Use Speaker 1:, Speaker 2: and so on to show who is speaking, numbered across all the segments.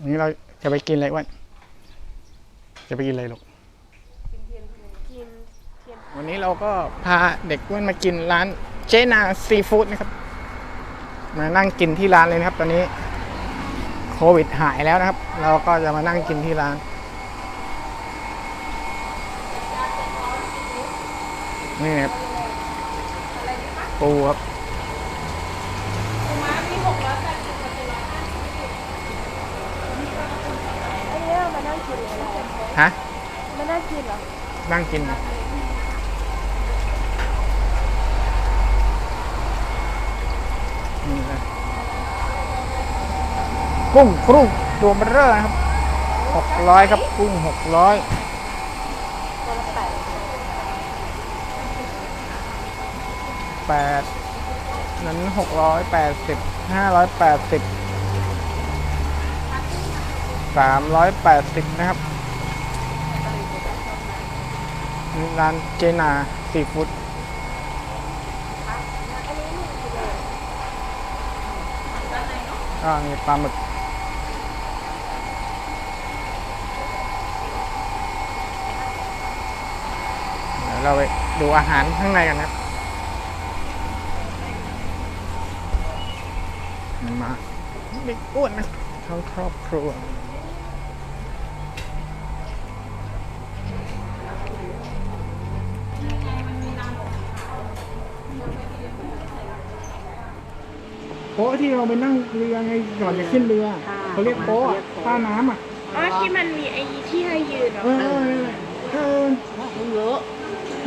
Speaker 1: วันนี้เราจะไปกินอะไรวันจะไปกินอะไรลูก
Speaker 2: กินเทียนเทียน
Speaker 1: วันนี้เราก็พาเด็กอ้นมากินร้านเจนาซีฟู้ดนะครับ มานั่งกินที่ร้านเลยนะครับ ตอนนี้โควิดหายแล้วนะครับ เราก็จะมานั่งกินที่ร้านนี่ครับปูครับ
Speaker 2: ม้ามีหกร้อยแปดสิบกับเจ็ดร้อยห้าสิบไอ้เนี่ยมานั่งกิน อะไร
Speaker 1: ฮะ
Speaker 2: มานั่งกินเหรอ
Speaker 1: นั่งกินนี่เลยกุ้งครุงตัวเบอร์เรอร์นะครับหกร้อยครับกุ้งหกร้อย
Speaker 2: ตัวละแปด
Speaker 1: แปดนั้นหกร้อยแปดสิบห้าร้อยแปดสิบสามร้อยแปดสิบนะครับนี่ ร้านเจนาซีฟู้ดอ่ามีปลาหมึกเดี๋ยวเราไปดูอาหารข้างในกันครับมันมาเด็กอ้วนนะทั้งครอบครัว โป๊ะที่เราไปนั่งเรือไงก่อนจะขึ้นเรือเขาเรียกโป๊ะอะท่าน้ำอะ
Speaker 2: อ๋อที่มันมีไอ้ที่ให้ยืนเหรอ
Speaker 1: เออนั่นแหละเออ
Speaker 2: เยอะ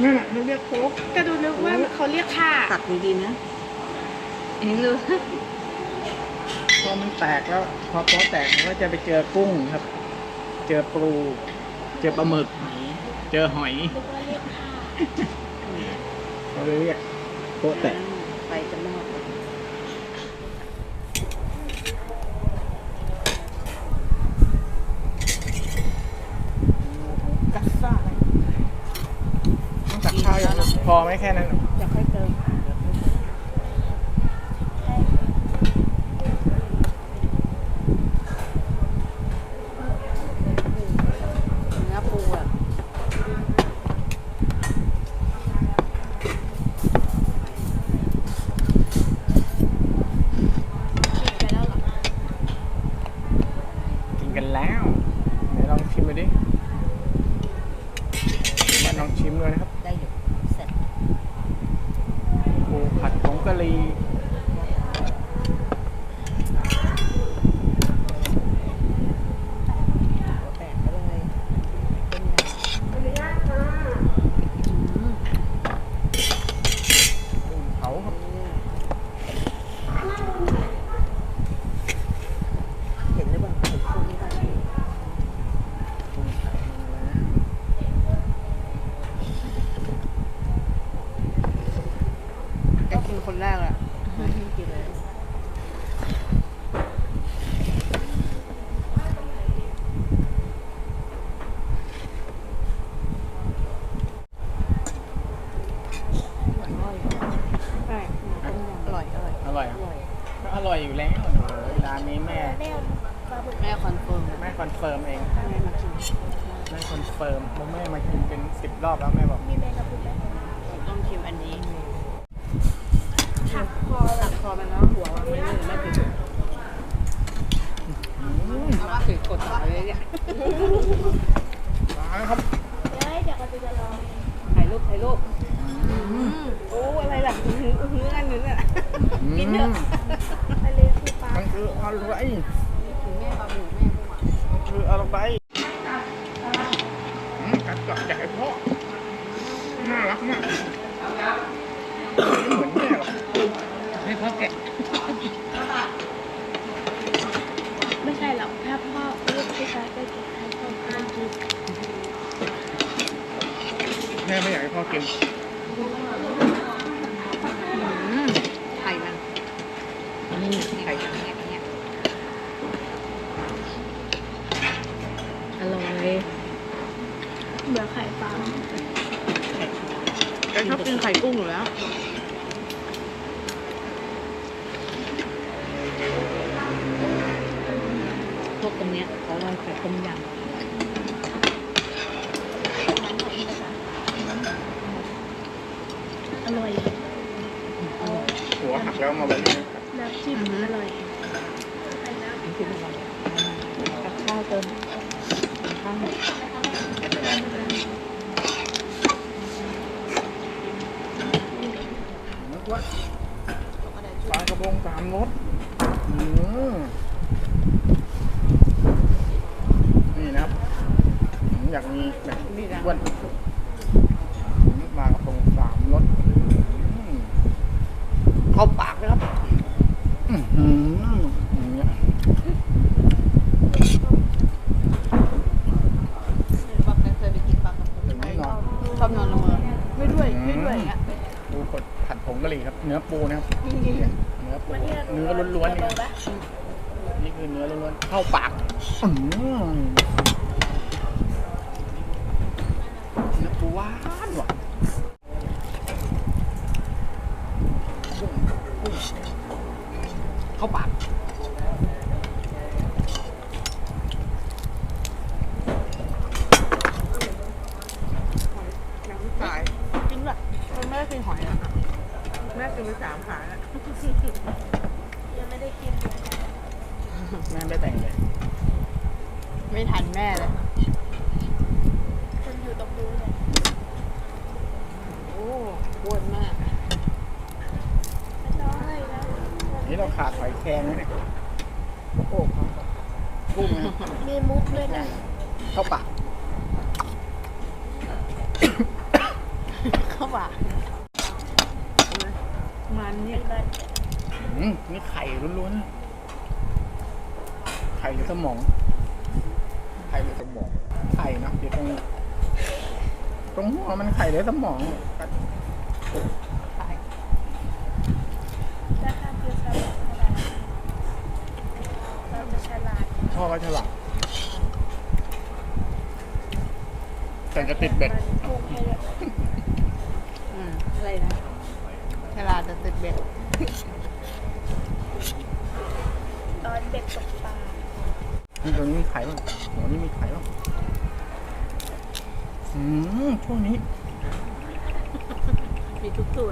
Speaker 1: นั่นแหละเขาเรียกโป๊ะ
Speaker 2: ก็ดูนึกว่าเขาเรียกท่า
Speaker 3: ตัดดีๆนะเองรู้
Speaker 1: พอมันแตกแล้ว พอโป๊ะแตกมันก็จะไปเจอกุ้งครับ เจอปลูเจอปลาหมึก เจอหอย
Speaker 2: นึกว่าเรียกท่า
Speaker 1: เขาเลยเรียกโป๊ะแตก
Speaker 3: ไปจะมอดเลย
Speaker 1: กัสซ่าต้องตักข้าวอย่างเดียว พอไหมแค่นั้นหรอ
Speaker 3: เดี๋ยากให้เติมเนื้อปูอะ
Speaker 2: ไปแล้วเหรอ
Speaker 1: กินกันแล้วไหนลองชิมดูดิมาลองชิมเลยนะครับ
Speaker 3: ได้อยู่เสร็จ
Speaker 1: ปูผัดผงกะหรี่
Speaker 3: หัวแตกไปเลยเป็นไง
Speaker 2: อนุญาตค่ะ
Speaker 3: อืม
Speaker 1: กุ้งเผาครับ
Speaker 3: เห็นหรือเปล่าเห็นคู่นี้ป่ะ
Speaker 1: กุ้งเผามาแล้ว
Speaker 3: แกกินคนแรกแหละไม่ให้กินเลย
Speaker 2: แปด
Speaker 3: อร่อยอร่อย
Speaker 1: อร่อย
Speaker 3: อ
Speaker 1: อะ
Speaker 3: ร่อย
Speaker 1: ก็อร่อยอยู่แล้วโอ้โหร้านนี้แม่
Speaker 2: แม่ปลาบึก
Speaker 3: แม่คอนเฟิร์ม
Speaker 1: แม่คอนเฟิร์มเอง
Speaker 3: แม่มากิน
Speaker 1: แม่คอนเฟิร์มเพราะแม่มากินเป็นสิบรอบแล้วแม่บอก
Speaker 2: มีแมงกะพรุนไหม
Speaker 3: ต้องชิมอันนี้
Speaker 2: หักคอ
Speaker 3: ตัดคอมันแล้วหัวมันไม่ไม่ถึงเอาว่าถือกดต่อเลยเนี่ย
Speaker 1: มาแล้วครับ
Speaker 2: เดี๋ยวเดี๋ยวเราจะลอง
Speaker 3: ถ่ายรูปถ่ายรูปโอ้อะไรล่ะอื้อหืออื้อหืออันนี้เนี่ยกินเถอะ
Speaker 2: ทะเลคือปลา
Speaker 1: มันคืออะไร
Speaker 3: ถึงแม่ปลาหมูแม่พวกมัน
Speaker 1: มันคืออะไรกัดกัดใหญ่เพราะน่ารักมากเหมือนแม่หรอก
Speaker 3: ให้พ่อแกะ
Speaker 2: ไม่ใช่หรอกถ้าพ่อลูกผู้ชายก็จะให้พ่อกิน
Speaker 1: แม่ไม่อยากให้พ่อกิน
Speaker 3: อืมไข่มันนี่ไข่อย่างเงี้ยเนี่ยอร่อย
Speaker 2: เบื่อไข่ปลา
Speaker 3: แกชอบกินไข่กุ้งอยู่แล้ว พวกตรงเนี้ยเขาว่าใส่ต้มยำ
Speaker 2: อร่อย
Speaker 3: อร่อย
Speaker 1: หัวหักแล้วมาไว้นี่นะครับ
Speaker 2: น้ำจิ้มอร่อย
Speaker 3: กับข้าวเติมข้าวหมด
Speaker 1: นึกว่าปลากระพงสามรสอืมนี่นะครับผมอยากมีแบบ
Speaker 3: นี้
Speaker 1: วนมากระพงสามรสเข้าปาก เลยครับอื้อหืออย่างเงี้ย
Speaker 3: ปลาเคยไปกินปลากระพง
Speaker 1: ถึงไม่นอน
Speaker 3: ชอบนอนละเมอไม่ด้วยไม่ด้วยอย่างเงี้ย
Speaker 1: ปูกดผัดผงกะหรี่ครับ เนื้อปูนะครับเนี่ยเนื้อปูเนื้อล้วนๆเนี่ยครับนี่คือเนื้อล้วนๆเข้าปากอื้อหือเนื้อปูหวานหวานกุ้งกุ้งเข้าปาก
Speaker 3: น้ำตายกินแบบคนไม่ได้กินหอยอะ แม่กินไปสามขาแล้วำ
Speaker 2: ยังไม่ได้กินเลย
Speaker 1: แม่ไม่แต่งเลย
Speaker 3: ไม่ทันแม่เลย
Speaker 2: คนอยู่ตรงนู้นเลย
Speaker 3: โอ้อ้วนมาก
Speaker 2: น้อยแล้ว
Speaker 1: นี่เราขาดหอยแครงนะเนี่ยโอ้โหกุ้งนะครับ
Speaker 2: มีมุกด้วยนะ
Speaker 1: เข้าปาก
Speaker 3: เข้าปาก มันเนี่ย
Speaker 1: อืมนี่ไข่ล้วนๆ ไข่หรือสมอง ไข่หรือสมอง ไข่เนอะอยู่ตรง ตรงหัวมันไข่หรือสมอง
Speaker 2: ราคาคือสลัดเท่าไหร่เราจะฉลาด
Speaker 1: พ่อก็ฉลาดแต่จะติดเบ็ด
Speaker 2: มันกุ้งให้ด้วย
Speaker 3: อืมอะไรนะฉลาดแต่ติด เบ็ด
Speaker 2: ตอนเบ็ดตกปลา
Speaker 1: นี่ตรงนี้มีไข่ป่ะหัวนี่มีไข่ป่ะอืมช่วงนี้
Speaker 3: มีทุกตัว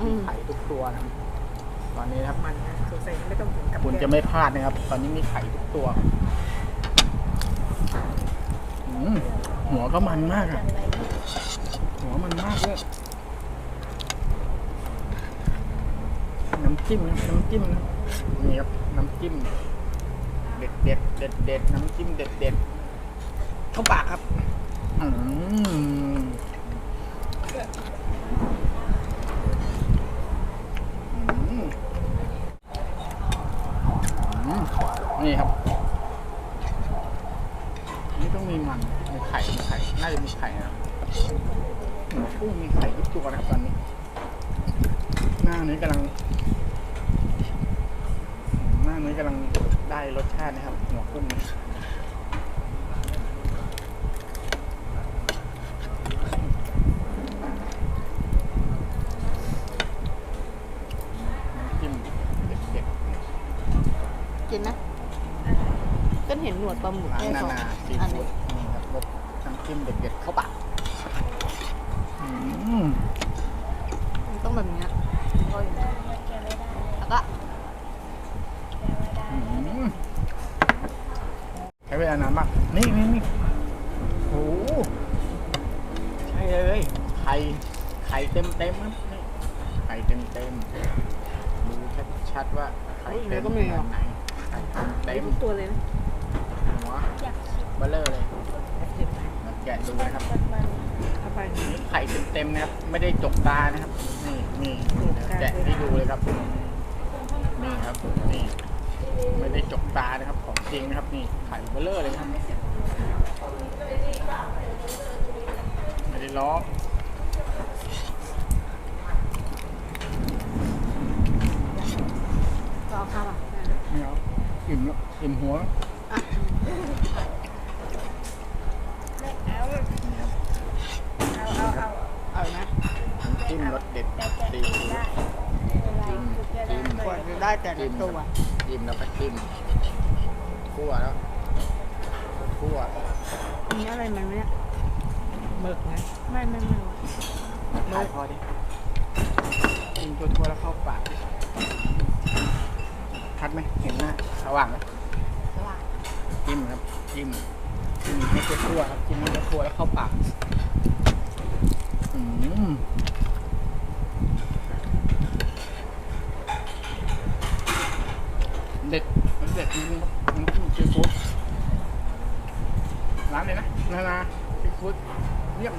Speaker 3: อืม
Speaker 1: ไข่ทุกตัวนะครับตอนนี้นะครับ
Speaker 3: มันนะสงสัยไม่ต้องถึงกับ
Speaker 1: คุณจะไม่พลาดนะครับ ตอนนี้มีไข่ทุกตัวอืมหัวก็มันมาก
Speaker 2: อ
Speaker 1: อะ
Speaker 2: ย่างไรนี่
Speaker 1: หัวมันมากเลยน้ำ จิ้มนะน้ำจิ้มนะนี่ครับน้ำจิ้มเด็ดเด็ดเด็ดเด็ดน้ำจิ้มเด็ดเด็ดเข้าปากครับอืมอืมอืมนี่ครับ นี่ต้องมีมันมีไข่มีไข่ น่าจะมีไข่นะหัวกุ้งมีไข่ทุกตัวนะครับตอนนี้ หน้านี้กำลัง หน้านี้กำลังได้รสชาตินะครับ หัวกุ้งนะน้ำจิ้มเด็ด
Speaker 3: กินนะก็เห็นหนวดปลาหมึก
Speaker 1: ๆร้าน
Speaker 3: แค่
Speaker 1: นา
Speaker 3: สอง
Speaker 1: นาซี
Speaker 3: อัน
Speaker 1: ฟู้
Speaker 3: นี้
Speaker 1: ดนี่ครับรสน้ำจิ้มเด็ดๆเข้าปากอืม
Speaker 3: มันต้องแบบเนี้ยแล้วก็
Speaker 2: แกไม่ได้
Speaker 3: แล้วก็
Speaker 2: แกไม่ได้
Speaker 1: อืมใช้เวลา นานมาก นี่นี่นี่โอ้โหใช่เลยไข่ไข่เต็มเต็มๆครับนี่ไข่เต็มเต็มๆดูชัดๆว่าไข่เต็มขนาดไหนไข่เต็ม
Speaker 3: ทุกตัวเลยนะ
Speaker 1: หัว
Speaker 2: อยากชิม
Speaker 1: เบลเลอร์เลย
Speaker 3: เห็นไหม
Speaker 1: มาแกะดูนะครับ
Speaker 2: มันมัน
Speaker 3: เข้าไป
Speaker 1: นี่ไข่เต็มๆนะครับ ไม่ได้จกตานะครับ นี่นี่แกะให้ดูเลยครับ นี่ครับ นี่ ไม่ได้จกตานะครับ ของจริงนะครับนี่ไข่เบลเลอร์เลยครับ ไม่ได้ล้อ
Speaker 3: เอค่ะ
Speaker 1: ไม่เอาอิ่มแล้วอิ่มหัว
Speaker 2: ไม่เอา
Speaker 1: นี่ครับ
Speaker 2: เอาเอาเอา
Speaker 3: เอานะ
Speaker 1: จิ้มรสเด็ด
Speaker 2: แต่แก
Speaker 1: ซี
Speaker 2: ได้
Speaker 1: จิ้ม
Speaker 2: คือแกได้
Speaker 1: จิ้ม
Speaker 3: กว่าจะได้แต่ละตัว
Speaker 1: จิ้มแล้วก็จิ้มคั่วแล้วคั่ว
Speaker 3: อันนี้อะไรมันเนี่ยหมึกนะ
Speaker 2: ไม่ไม่ไม่
Speaker 1: ถ่ายพอดิกินทั่วๆแล้วเข้าปากชัดไหมเห็นหน้าสว่างไหม
Speaker 3: สว่าง
Speaker 1: จิ้มครับจิ้มจิ้มให้ทั่วๆครับจิ้มให้ทั่วๆแล้วเข้าปากอืม เด็ดมันเด็ดจริงๆมัน้ำจิ้มซีฟู้ดร้านเลยนะนานาซีฟู้ดเยี่ยม